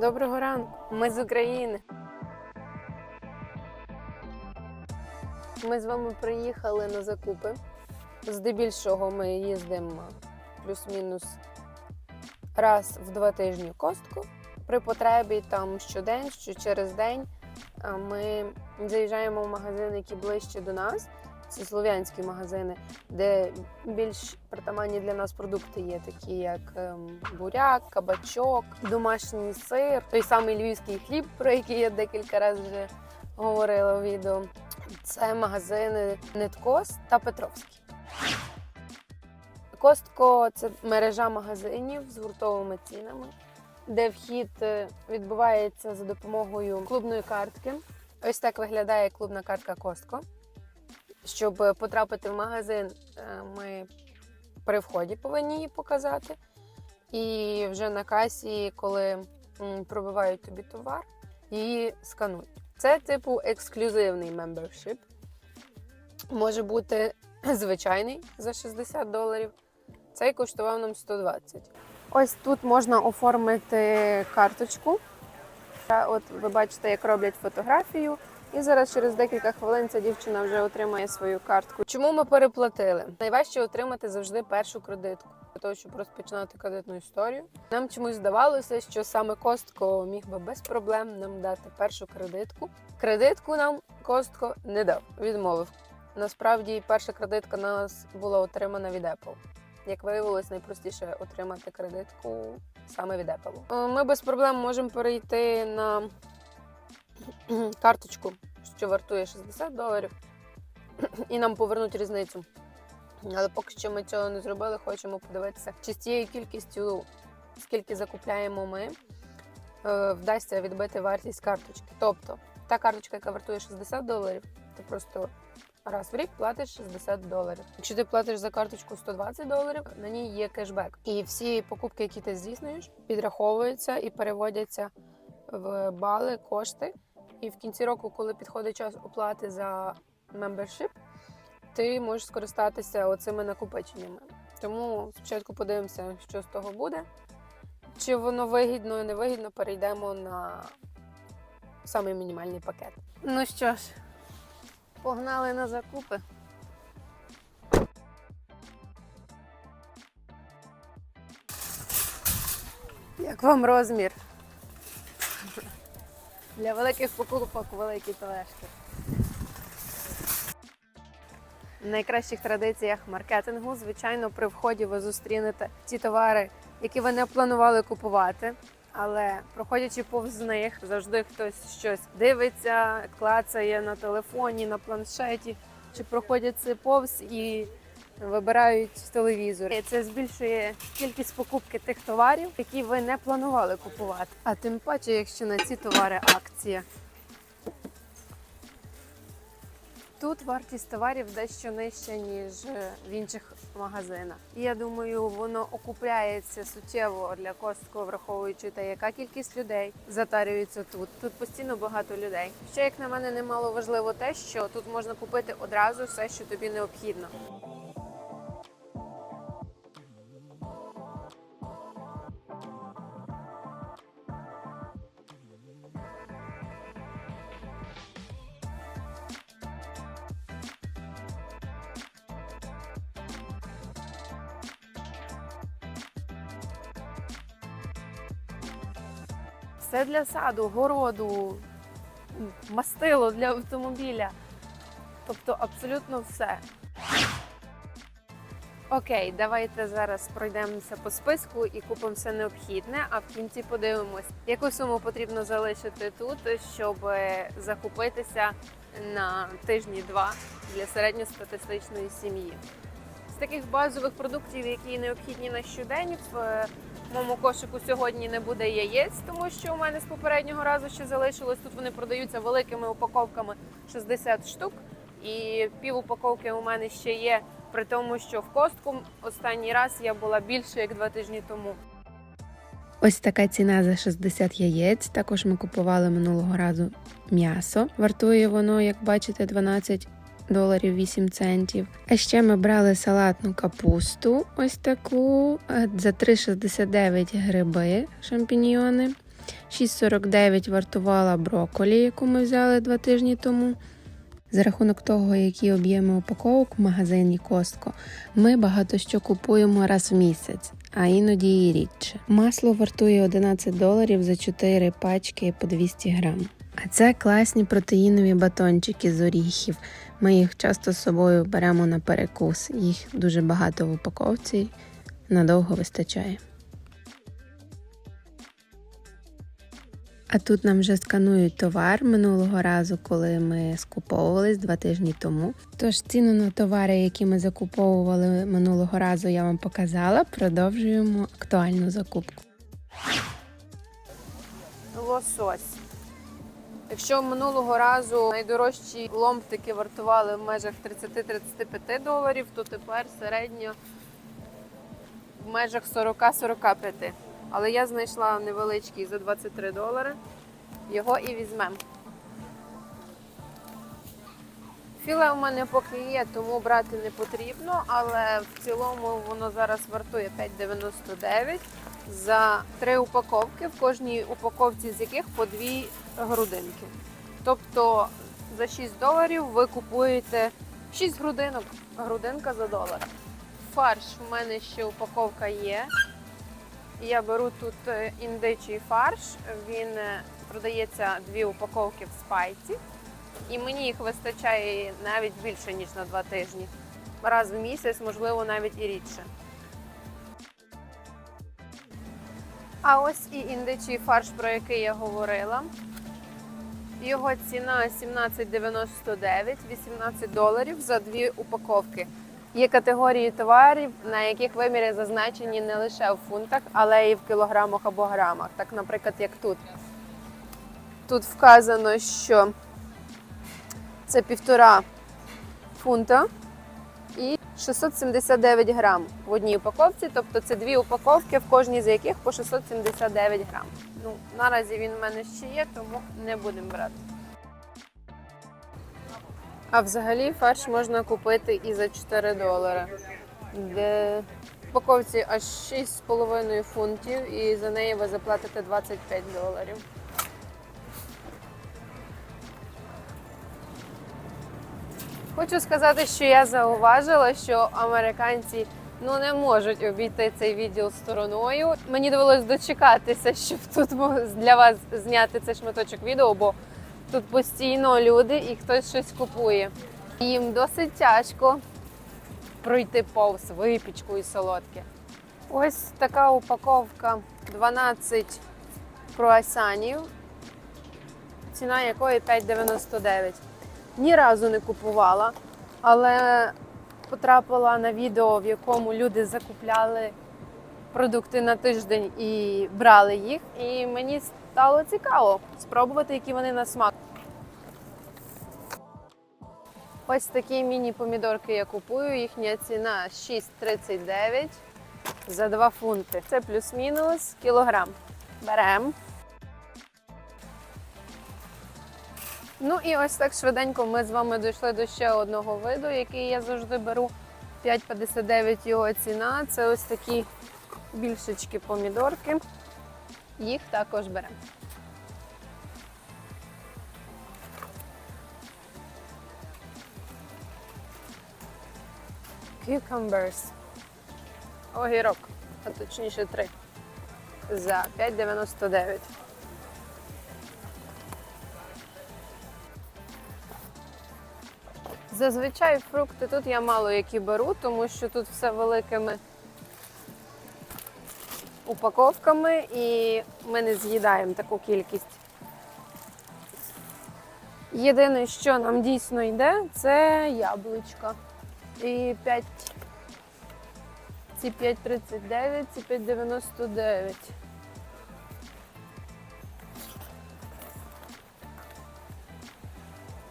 Доброго ранку. Ми з України. Ми з вами приїхали на закупи. Здебільшого ми їздимо плюс-мінус раз в два тижні костку. При потребі там щодень, що через день ми заїжджаємо в магазини, які ближче до нас. Це слов'янські магазини, де більш притаманні для нас продукти є, такі як ем, буряк, кабачок, домашній сир, той самий львівський хліб, про який я декілька разів вже говорила у відео. Це магазини Неткос та Петровський. Костко це мережа магазинів з гуртовими цінами, де вхід е, відбувається за допомогою клубної картки. Ось так виглядає клубна картка Костко. Щоб потрапити в магазин, е, ми при вході повинні її показати. І вже на касі, коли пробивають тобі товар, її сканують. Це типу ексклюзивний мембершип. Може бути звичайний за 60 доларів. Цей коштував нам 120. Ось тут можна оформити карточку. От ви бачите, як роблять фотографію. І зараз через декілька хвилин ця дівчина вже отримає свою картку. Чому ми переплатили? Найважче отримати завжди першу кредитку для того, щоб розпочинати кредитну історію. Нам чомусь здавалося, що саме Костко міг би без проблем нам дати першу кредитку. Кредитку нам Костко не дав, відмовив. Насправді, перша кредитка нас була отримана від Apple. Як виявилось, найпростіше отримати кредитку саме від Apple. Ми без проблем можемо перейти на карточку, що вартує 60 доларів, і нам повернуть різницю. Але поки що ми цього не зробили, хочемо подивитися, чи з цією кількістю, скільки закупляємо ми, е, вдасться відбити вартість карточки. Тобто, та карточка, яка вартує 60 доларів, ти просто раз в рік платиш 60 доларів. Якщо ти платиш за карточку 120 доларів, на ній є кешбек. І всі покупки, які ти здійснюєш, підраховуються і переводяться в бали, кошти. І в кінці року, коли підходить час оплати за мембершип, ти можеш скористатися оцими накопиченнями. Тому спочатку подивимося, що з того буде. Чи воно вигідно, не вигідно, перейдемо на самий мінімальний пакет. Ну що ж, погнали на закупи. Як вам розмір? Для великих покупок великі тележки. В найкращих традиціях маркетингу, звичайно, при вході ви зустрінете ті товари, які ви не планували купувати. Але проходячи повз них, завжди хтось щось дивиться, клацає на телефоні, на планшеті, чи проходять повз і вибирають телевізор. І Це збільшує кількість покупки тих товарів, які ви не планували купувати. А тим паче, якщо на ці товари акція. Тут вартість товарів дещо нижча, ніж е, в інших магазинах. І я думаю, воно окупляється суттєво для Костко, враховуючи те, яка кількість людей затарюється тут. Тут постійно багато людей. Ще як на мене немало важливо те, що тут можна купити одразу все, що тобі необхідно. Для саду, городу, мастило для автомобіля. Тобто абсолютно все. Окей, давайте зараз пройдемося по списку і купимо все необхідне, а в кінці подивимось, яку суму потрібно залишити тут, щоб е, закупитися на тижні-два для середньостатистичної сім'ї. З таких базових продуктів, які необхідні на щодень, в моєму кошику сьогодні не буде яєць, тому що у мене з попереднього разу ще залишилось. Тут вони продаються великими упаковками 60 штук, і пів упаковки у мене ще є. При тому, що в костку останній раз я була більше як два тижні тому. Ось така ціна за 60 яєць. Також ми купували минулого разу м'ясо. Вартує воно, як бачите, 12 доларів 8 центів. А ще ми брали салатну капусту, ось таку е, за 3,69 гриби, шампіньйони. 6,49 вартувала брокколі, яку ми взяли два тижні тому. За рахунок того, які об'єми упаковок в магазині Костко, ми багато що купуємо раз в місяць, а іноді і рідше. Масло вартує 11 доларів за 4 пачки по 200 грам. А це класні протеїнові батончики з оріхів. Ми їх часто з собою беремо на перекус. Їх дуже багато в упаковці, надовго вистачає. А тут нам вже сканують товар минулого разу, коли ми скуповувались два тижні тому. Тож ціну на товари, які ми закуповували минулого разу, я вам показала. Продовжуємо актуальну закупку. Лосось. Якщо минулого разу найдорожчі ломтики вартували в межах 30-35 доларів, то тепер середньо в межах 40-45. Але я знайшла невеличкий за 23 долари. Його і візьмемо. Філе у мене поки є, тому брати не потрібно, але в цілому воно зараз вартує 5,99 за три упаковки, в кожній упаковці з яких по дві грудинки. Тобто за 6 доларів ви купуєте 6 грудинок, грудинка за долар. Фарш у мене ще упаковка є. Я беру тут е, індичий фарш. Він е, продається дві упаковки в спайці. І мені їх вистачає навіть більше, ніж на два тижні. Раз в місяць, можливо, навіть і рідше. А ось і індичий фарш, про який я говорила. Його ціна 17,99, 18 доларів за дві упаковки. Є категорії товарів, на яких виміри зазначені не лише в фунтах, але і в кілограмах або грамах. Так, наприклад, як тут. Тут вказано, що це півтора фунта 679 грам в одній упаковці. Тобто це дві упаковки, в кожній з яких по 679 грам. Ну, наразі він в мене ще є, тому не будемо брати. А взагалі фарш можна купити і за 4 долари. Де в упаковці аж 6,5 фунтів, і за неї ви заплатите 25 доларів. Хочу сказати, що я зауважила, що американці ну не можуть обійти цей відділ стороною. Мені довелось дочекатися, щоб тут для вас зняти цей шматочок відео, бо тут постійно люди і хтось щось купує. Їм досить тяжко пройти повз випічку і солодке. Ось така упаковка 12 круасанів, ціна якої 5,99. Ні разу не купувала, але потрапила на відео, в якому люди закупляли продукти на тиждень і брали їх. І мені стало цікаво спробувати, які вони на смак. Ось такі міні-помідорки я купую. Їхня ціна 6,39 за 2 фунти. Це плюс-мінус кілограм. Беремо. Ну і ось так швиденько ми з вами дійшли до ще одного виду, який я завжди беру. 5,59 його ціна. Це ось такі більшечки помідорки. Їх також беремо. Cucumbers. Огірок, а точніше три. За 5,99. Зазвичай фрукти тут я мало які беру, тому що тут все великими упаковками і ми не з'їдаємо таку кількість. Єдине, що нам дійсно йде, це яблучка. І 5, ці 5,39, ці 5,99.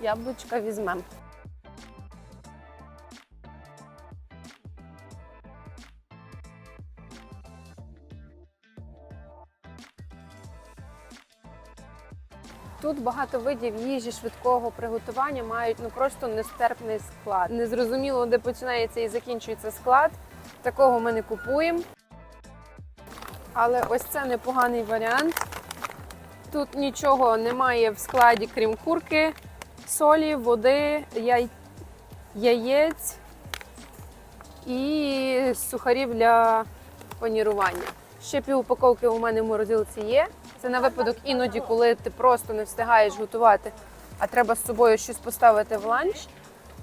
Яблучка візьмемо. Тут багато видів їжі швидкого приготування мають ну просто нестерпний склад. Незрозуміло, де починається і закінчується склад. Такого ми не купуємо. Але ось це непоганий варіант. Тут нічого немає в складі, крім курки, солі, води, яй... яєць і сухарів для панірування. Ще пів упаковки у мене в морозилці є. Це на випадок іноді, коли ти просто не встигаєш готувати, а треба з собою щось поставити в ланч.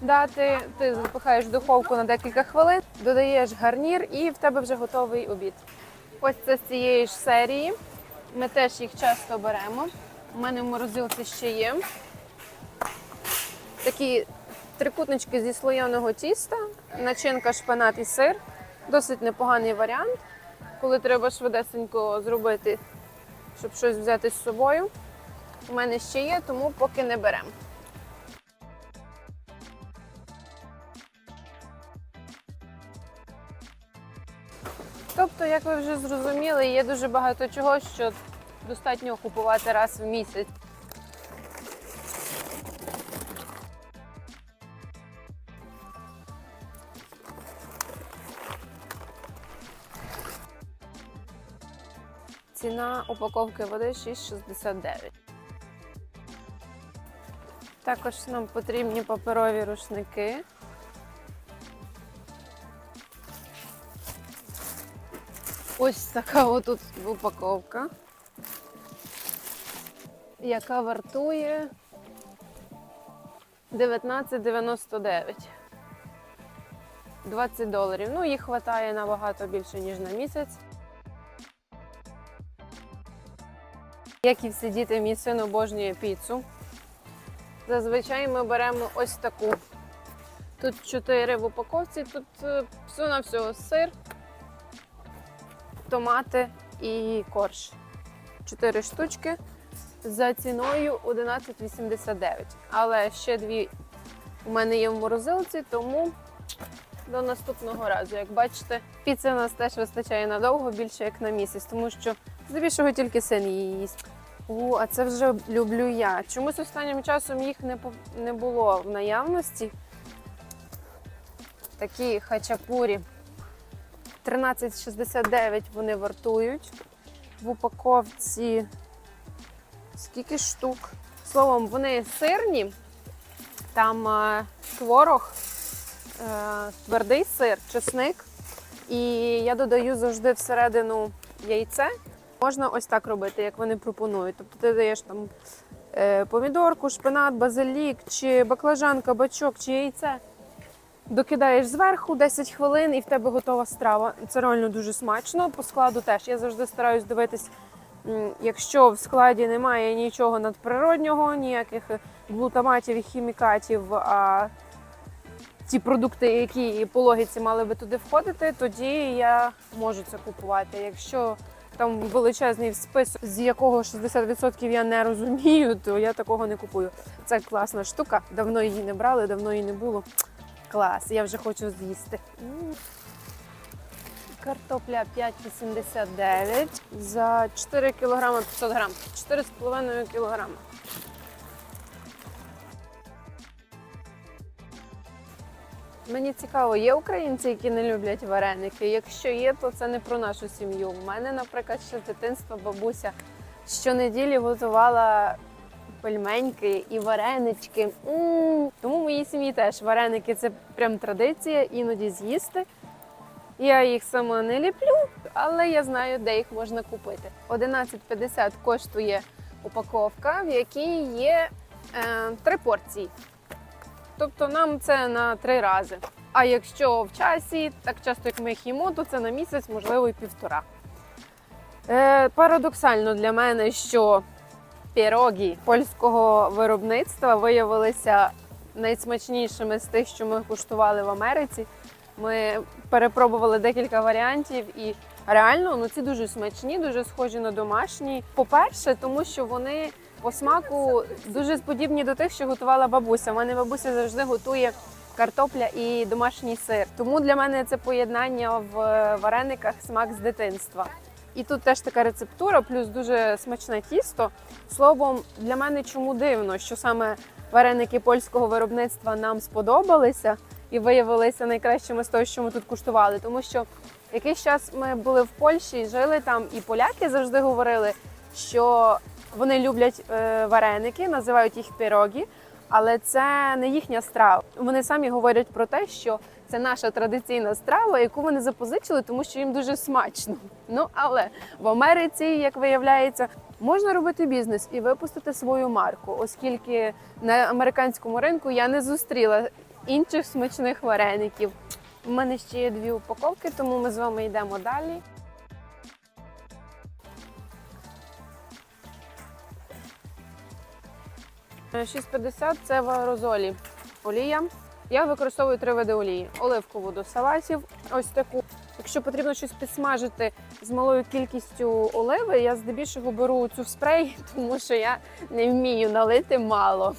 Дати, ти запихаєш в духовку на декілька хвилин, додаєш гарнір і в тебе вже готовий обід. Ось це з цієї ж серії. Ми теж їх часто беремо. У мене в морозилці ще є. Такі трикутнички зі слоєного тіста, начинка шпинат і сир. Досить непоганий варіант, коли треба швидесенько зробити, щоб щось взяти з собою. У мене ще є, тому поки не беремо. Тобто, як ви вже зрозуміли, є дуже багато чого, що достатньо купувати раз в місяць. Ціна упаковки води 6,69. Також нам потрібні паперові рушники. Ось така отут упаковка, яка вартує 19,99. 20 доларів. Ну, їх вистачає набагато більше, ніж на місяць. Як і всі діти, мій син обожнює піцу. Зазвичай ми беремо ось таку. Тут 4 в упаковці, тут все на всього сир, томати і корж. Чотири штучки за ціною 11,89. Але ще дві у мене є в морозилці, тому до наступного разу. Як бачите, піци у нас теж вистачає надовго, більше як на місяць, тому що здебільшого тільки син її їсть. О, а це вже люблю я. Чомусь останнім часом їх не, не було в наявності. Такі хачапурі. 13,69 вони вартують. В упаковці скільки штук. Словом, вони сирні, там е, творог, е, твердий сир, чесник. І я додаю завжди всередину яйце. Можна ось так робити, як вони пропонують. Тобто ти даєш там е, помідорку, шпинат, базилік, чи баклажан, кабачок, чи яйце. Докидаєш зверху 10 хвилин і в тебе готова страва. Це реально дуже смачно. По складу теж. Я завжди стараюсь дивитись, якщо в складі немає нічого надприроднього, ніяких глутаматів і хімікатів, а ті продукти, які по логіці мали би туди входити, тоді я можу це купувати. Якщо там величезний список, з якого 60% я не розумію, то я такого не купую. Це класна штука. Давно її не брали, давно її не було. Клас, я вже хочу з'їсти. Картопля 5,89 за 4 кг 500 грам. 4,5 кг. Мені цікаво, є українці, які не люблять вареники. Якщо є, то це не про нашу сім'ю. У мене, наприклад, ще з дитинства бабуся щонеділі готувала пельменьки і варенички. м Тому в моїй сім'ї теж вареники це прям традиція, іноді з'їсти. Я їх сама не ліплю, але я знаю, де їх можна купити. 11,50 коштує упаковка, в якій є е, три порції. Тобто нам це на три рази. А якщо в часі, так часто як ми їх їмо, то це на місяць, можливо, і півтора. Е, парадоксально для мене, що пірогі польського виробництва виявилися найсмачнішими з тих, що ми куштували в Америці. Ми перепробували декілька варіантів і реально ну, ці дуже смачні, дуже схожі на домашні. По-перше, тому що вони по смаку дуже подібні до тих, що готувала бабуся. У мене бабуся завжди готує картопля і домашній сир. Тому для мене це поєднання в варениках смак з дитинства. І тут теж така рецептура, плюс дуже смачне тісто. Словом, для мене чому дивно, що саме вареники польського виробництва нам сподобалися і виявилися найкращими з того, що ми тут куштували. Тому що якийсь час ми були в Польщі, жили там, і поляки завжди говорили, що Вони люблять е, вареники, називають їх пірогі, але це не їхня страва. Вони самі говорять про те, що це наша традиційна страва, яку вони запозичили, тому що їм дуже смачно. Ну але в Америці, як виявляється, можна робити бізнес і випустити свою марку, оскільки на американському ринку я не зустріла інших смачних вареників. У мене ще є дві упаковки, тому ми з вами йдемо далі. 6,50 це в аерозолі олія. Я використовую три види олії: оливкову до салатів, ось таку. Якщо потрібно щось підсмажити з малою кількістю оливи, я здебільшого беру цю в спрей, тому що я не вмію налити мало.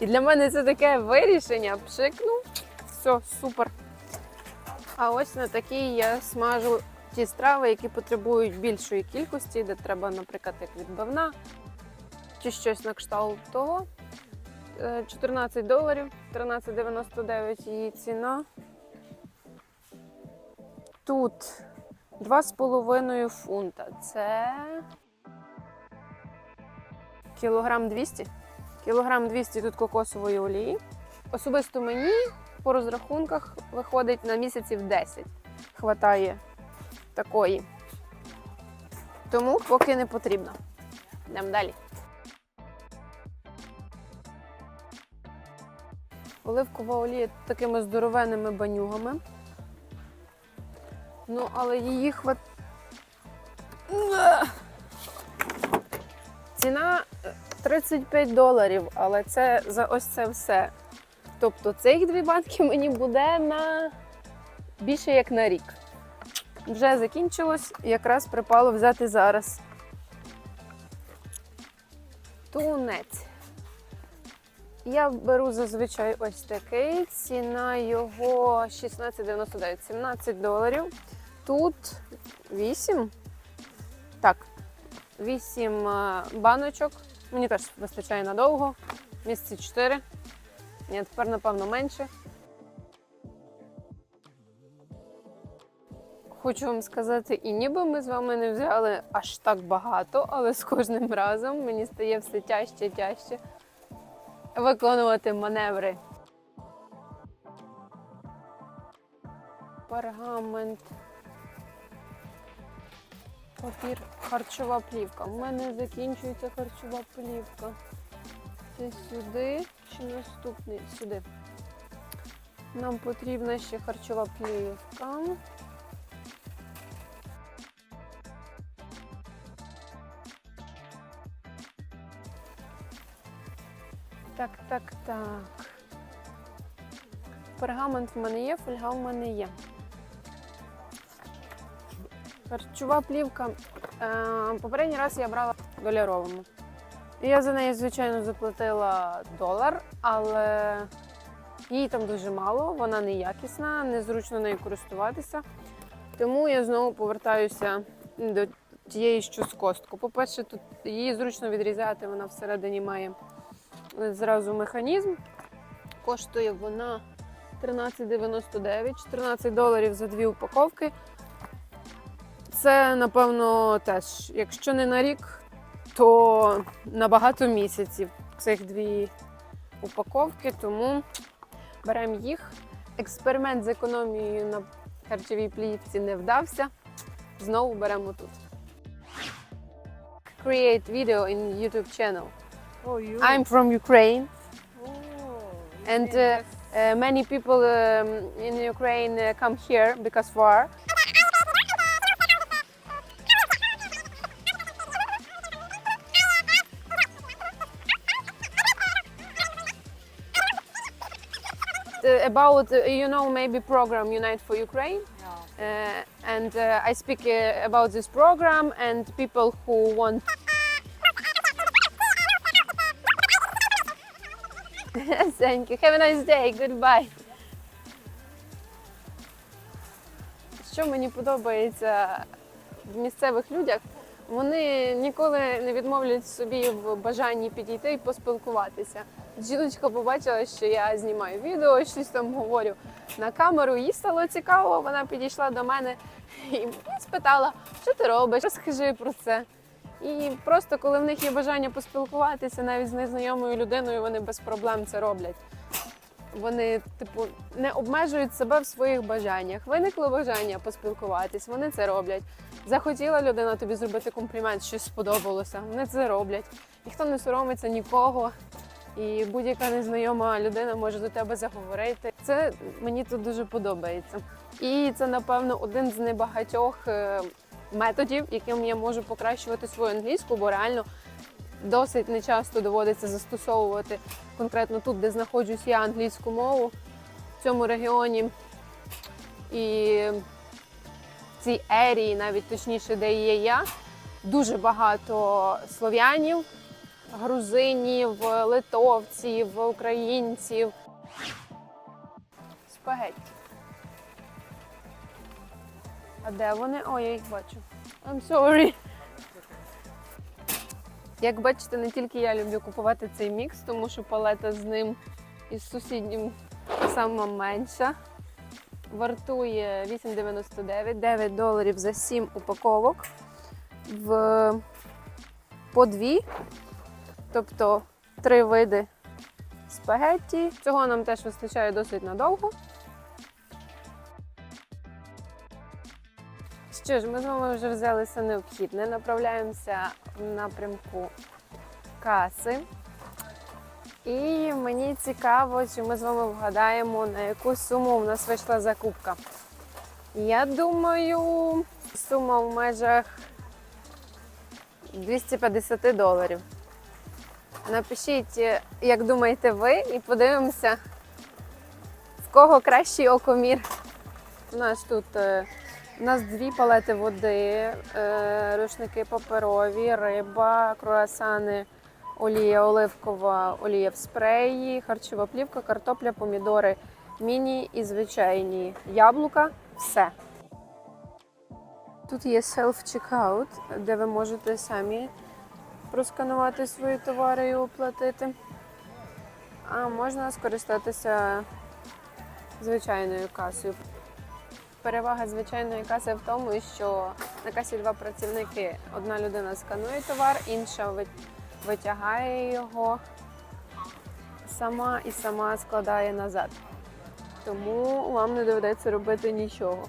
І для мене це таке вирішення. Пшикну, все, супер. А ось на такій я смажу ті страви, які потребують більшої кількості, де треба, наприклад, як відбивна чи щось на кшталт того. Е, 14 доларів, 13,99 її ціна. Тут 2,5 фунта. Це кілограм 200. Кілограм 200 тут кокосової олії. Особисто мені по розрахунках виходить на місяців 10. Хватає такої. Тому поки не потрібно. Йдемо далі. Оливкова олія такими здоровенними банюгами. Ну, але її хват. Ціна е, 35 доларів, але це за ось це все. Тобто цих дві банки мені буде на більше як на рік. Вже закінчилось, якраз припало взяти зараз. Тунець. Я беру зазвичай ось такий. Ціна його 16,99, 17 доларів. Тут 8. Так, 8 е, баночок. Мені теж вистачає надовго. Місяці 4. Ні, тепер, напевно, менше. Хочу вам сказати, і ніби ми з вами не взяли аж так багато, але з кожним разом мені стає все тяжче тяжче виконувати маневри. Пергамент. Папір, харчова плівка. У мене закінчується харчова плівка. Це сюди чи наступний? Сюди. Нам потрібна ще харчова плівка. Так, так, так. Пергамент в мене є, фольга в мене є. Харчова плівка. Е, попередній раз я брала в доляровому. Я за неї, звичайно, заплатила долар, але її там дуже мало, вона неякісна, незручно нею користуватися. Тому я знову повертаюся до тієї, що з костку. По-перше, тут її зручно відрізати, вона всередині має зразу механізм. Коштує вона 13,99, 14 доларів за дві упаковки. Це, напевно, теж, якщо не на рік, то на багато місяців цих дві упаковки, тому беремо їх. Експеримент з економією на харчовій плівці не вдався. Знову беремо тут. Create video in YouTube channel. Oh, you. I'm from Ukraine. Oh, And, okay, uh, Uh, many people um, in Ukraine uh, come here because war. About uh, you know maybe program Unite for Ukraine, yeah. uh, and uh, I speak uh, about this program and people who want. Thank you. Have a nice day. Goodbye. Що мені подобається в місцевих людях, вони ніколи не відмовлять собі в бажанні підійти і поспілкуватися. Жіночка побачила, що я знімаю відео, щось там говорю на камеру. Їй стало цікаво. Вона підійшла до мене і спитала, що ти робиш, розкажи про це. І просто коли в них є бажання поспілкуватися навіть з незнайомою людиною, вони без проблем це роблять. Вони, типу, не обмежують себе в своїх бажаннях. Виникло бажання поспілкуватись, вони це роблять. Захотіла людина тобі зробити комплімент, щось сподобалося. Вони це роблять. Ніхто не соромиться нікого. І будь-яка незнайома людина може до тебе заговорити. Це мені тут дуже подобається. І це, напевно, один з небагатьох е, методів, яким я можу покращувати свою англійську, бо реально досить нечасто доводиться застосовувати конкретно тут, де знаходжусь я англійську мову в цьому регіоні. І в цій ерії, навіть точніше, де є я, дуже багато слов'янів, грузинів, литовців, українців. Спагетті. А де вони? О, я їх бачу. I'm sorry. Як бачите, не тільки я люблю купувати цей мікс, тому що палета з ним із сусіднім сама менша. Вартує 8,99, 9 доларів за 7 упаковок в по дві, тобто три види спагетті. Цього нам теж вистачає досить надовго. Що ж, ми з вами вже взяли все необхідне. Направляємося в напрямку каси. І мені цікаво, чи ми з вами вгадаємо, на яку суму в нас вийшла закупка. Я думаю, сума в межах 250 доларів. Напишіть, як думаєте ви, і подивимося, в кого кращий окомір. У нас тут е, у нас дві палети води, е, рушники паперові, риба, круасани, олія оливкова, олія в спреї, харчова плівка, картопля, помідори, міні і звичайні яблука. Все. Тут є self-checkout, де ви можете самі просканувати свої товари і оплатити. А можна скористатися звичайною касою. Перевага звичайної каси в тому, що на касі два працівники. Одна людина сканує товар, інша витягає його сама і сама складає назад. Тому вам не доведеться робити нічого.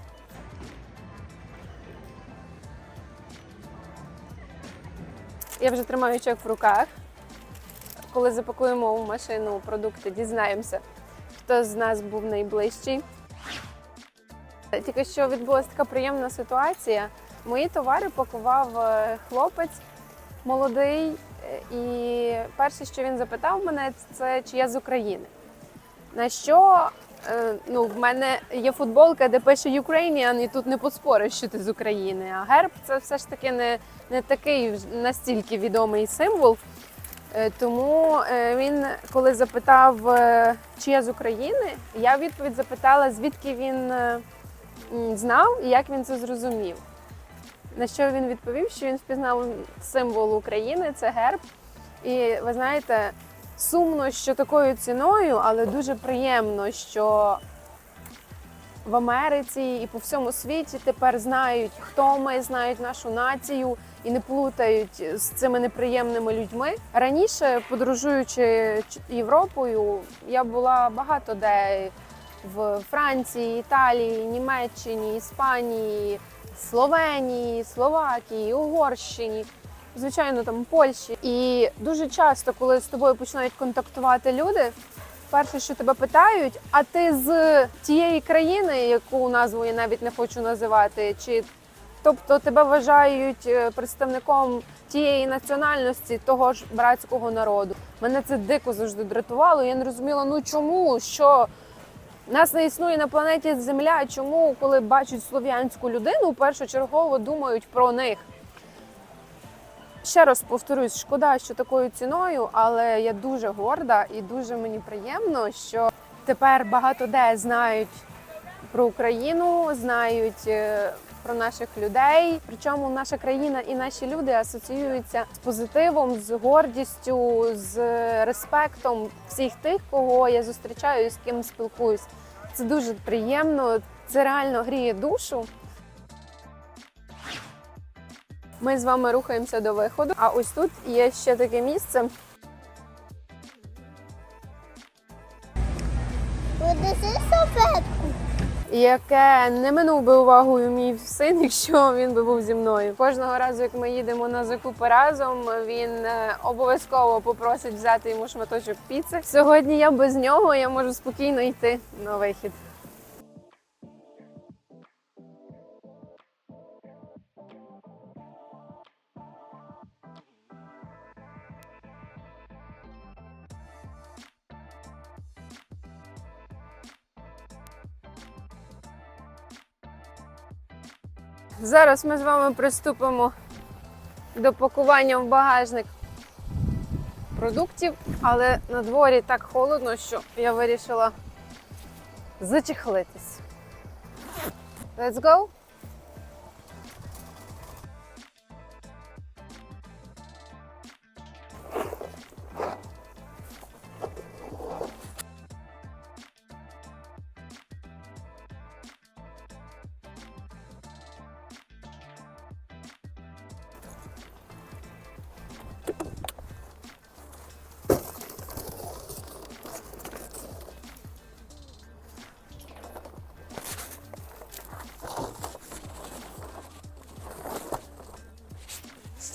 Я вже тримаю чек в руках. Коли запакуємо в машину продукти, дізнаємося, хто з нас був найближчий. Тільки що відбулася така приємна ситуація. Мої товари пакував е, хлопець молодий, е, і перше, що він запитав мене, це чи я з України. На що е, ну, в мене є футболка, де пише Ukrainian, і тут не поспориш, що ти з України. А герб це все ж таки не, не такий настільки відомий символ. Тому він, коли запитав, чи я з України, я відповідь запитала, звідки він знав і як він це зрозумів. На що він відповів, що він впізнав символ України, це герб. І ви знаєте, сумно, що такою ціною, але дуже приємно, що в Америці і по всьому світі тепер знають, хто ми, знають нашу націю і не плутають з цими неприємними людьми. Раніше, подорожуючи Європою, я була багато де в Франції, Італії, Німеччині, Іспанії, Словенії, Словакії, Угорщині. Звичайно, там Польщі. І дуже часто, коли з тобою починають контактувати люди, перше, що тебе питають, а ти з тієї країни, яку назву я навіть не хочу називати, чи тобто тебе вважають е, представником тієї національності, того ж братського народу. Мене це дико завжди дратувало. Я не розуміла, ну чому, що нас не існує на планеті Земля. Чому, коли бачать слов'янську людину, першочергово думають про них? Ще раз повторюсь, шкода, що такою ціною, але я дуже горда і дуже мені приємно, що тепер багато де знають про Україну, знають е, про наших людей. Причому наша країна і наші люди асоціюються з позитивом, з гордістю, з респектом всіх тих, кого я зустрічаю з ким спілкуюсь. Це дуже приємно, це реально гріє душу. Ми з вами рухаємося до виходу. А ось тут є ще таке місце. Принеси салфетку. Яке не минув би увагою мій син, якщо він би був зі мною. Кожного разу, як ми їдемо на закупи разом, він е, обов'язково попросить взяти йому шматочок піци. Сьогодні я без нього я можу спокійно йти на вихід. Зараз ми з вами приступимо до пакування в багажник продуктів, але на дворі так холодно, що я вирішила зачехлитись. Let's go!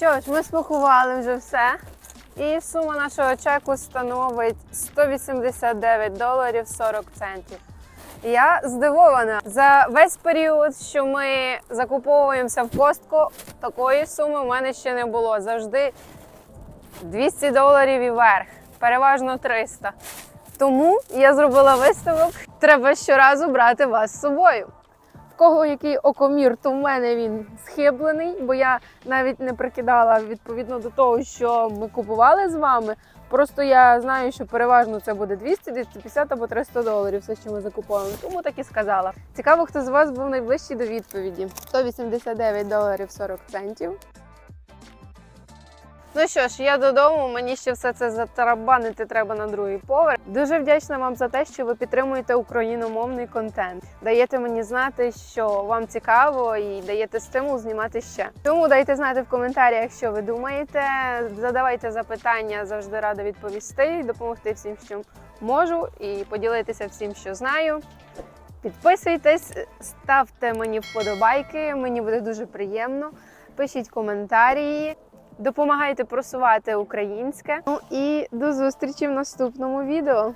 Що ж, ми спакували вже все. І сума нашого чеку становить 189 доларів 40 центів. Я здивована. За весь період, що ми закуповуємося в костку, такої суми в мене ще не було. Завжди 200 доларів і вверх, переважно 300. Тому я зробила висновок. Треба щоразу брати вас з собою. В кого який окомір, то в мене він схиблений, бо я навіть не прикидала відповідно до того, що ми купували з вами. Просто я знаю, що переважно це буде 200, 250 або 300 доларів, все, що ми закуповуємо. Тому так і сказала. Цікаво, хто з вас був найближчий до відповіді. 189 доларів 40 центів. Ну що ж, я додому. Мені ще все це затарабанити треба на другий поверх. Дуже вдячна вам за те, що ви підтримуєте україномовний контент. Даєте мені знати, що вам цікаво, і даєте стимул знімати ще. Тому дайте знати в коментарях, що ви думаєте. Задавайте запитання, завжди рада відповісти, допомогти всім, що можу, і поділитися всім, що знаю. Підписуйтесь, ставте мені вподобайки, мені буде дуже приємно. Пишіть коментарі. Допомагайте просувати українське. Ну і до зустрічі в наступному відео.